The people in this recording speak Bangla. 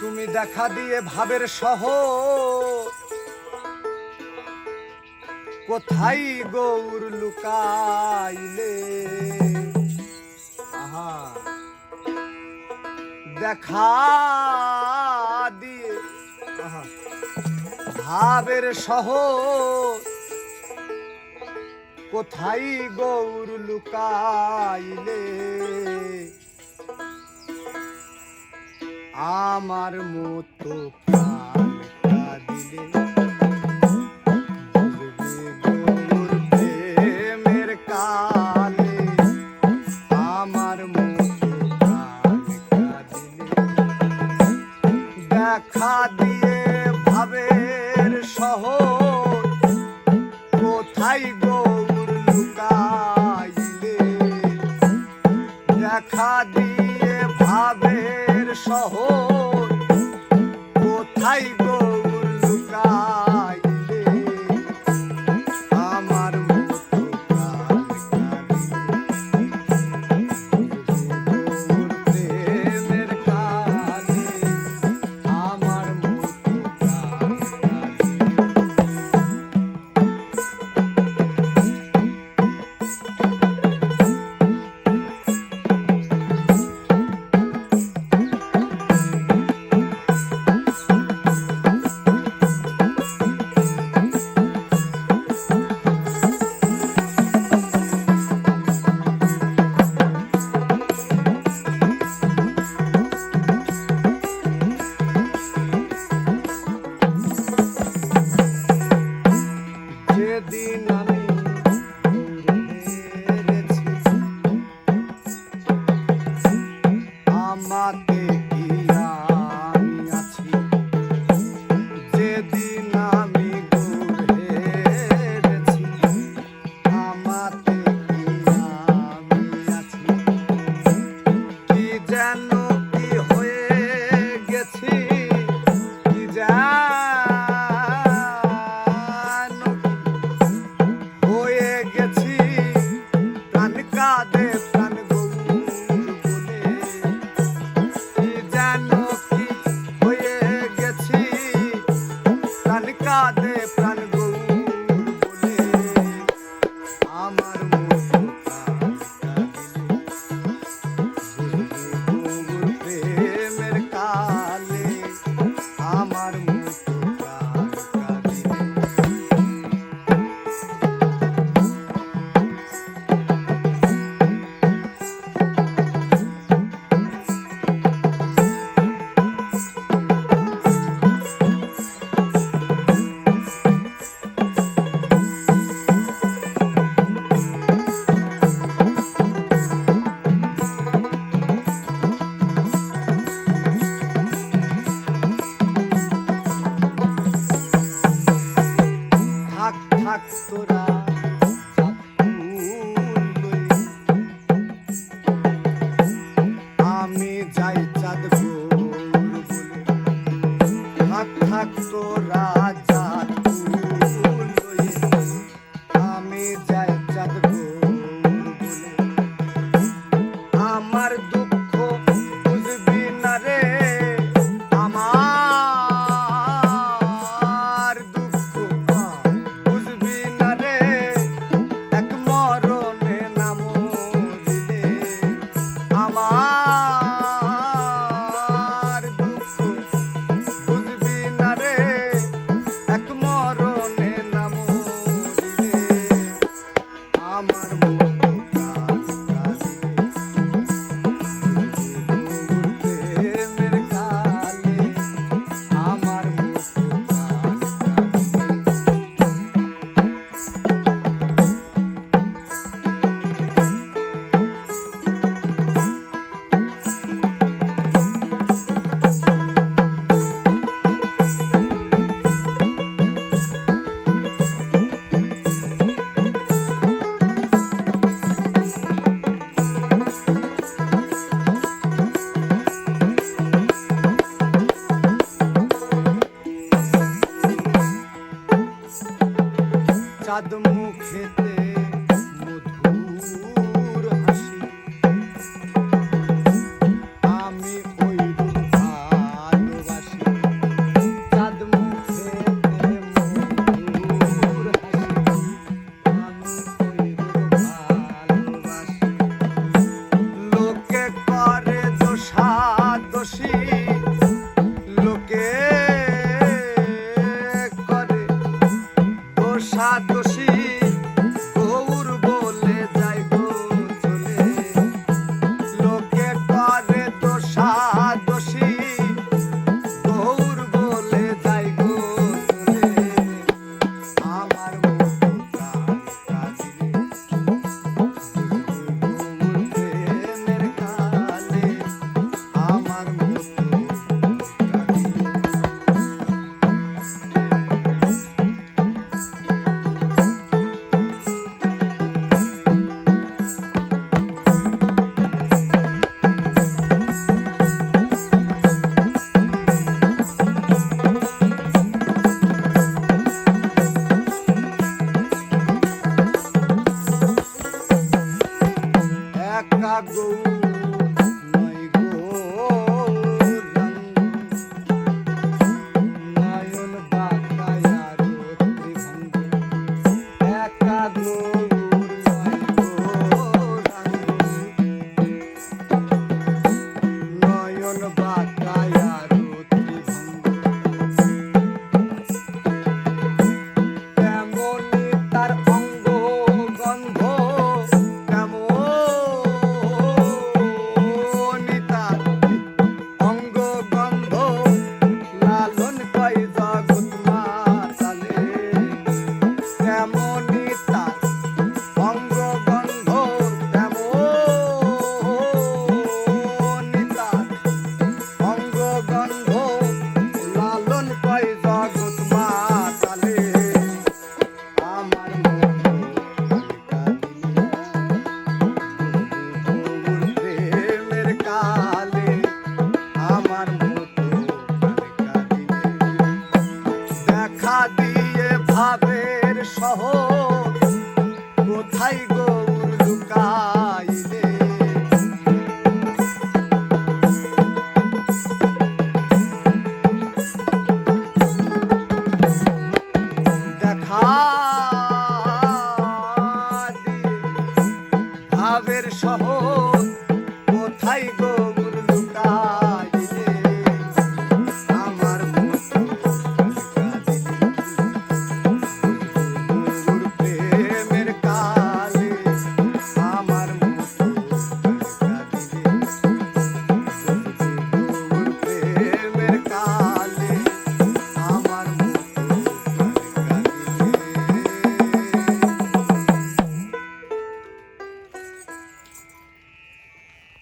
তুমি দেখা দিয়ে ভাবের সহ কোথায় গৌর লুকাইলে? আহা। দেখা দিয়ে। ভাবের সহ কোথায় গৌর লুকাইলে? আমার মতো প্রাণটা দিলে আমার মতো দেখা দিয়ে ভাবের শহর কোথায় গৌর লুকাইলে? দেখা দিয়ে ভাবের শহর। কোথায় কাঁদে থাক তোরা দুঃখেতে থাকব Ay,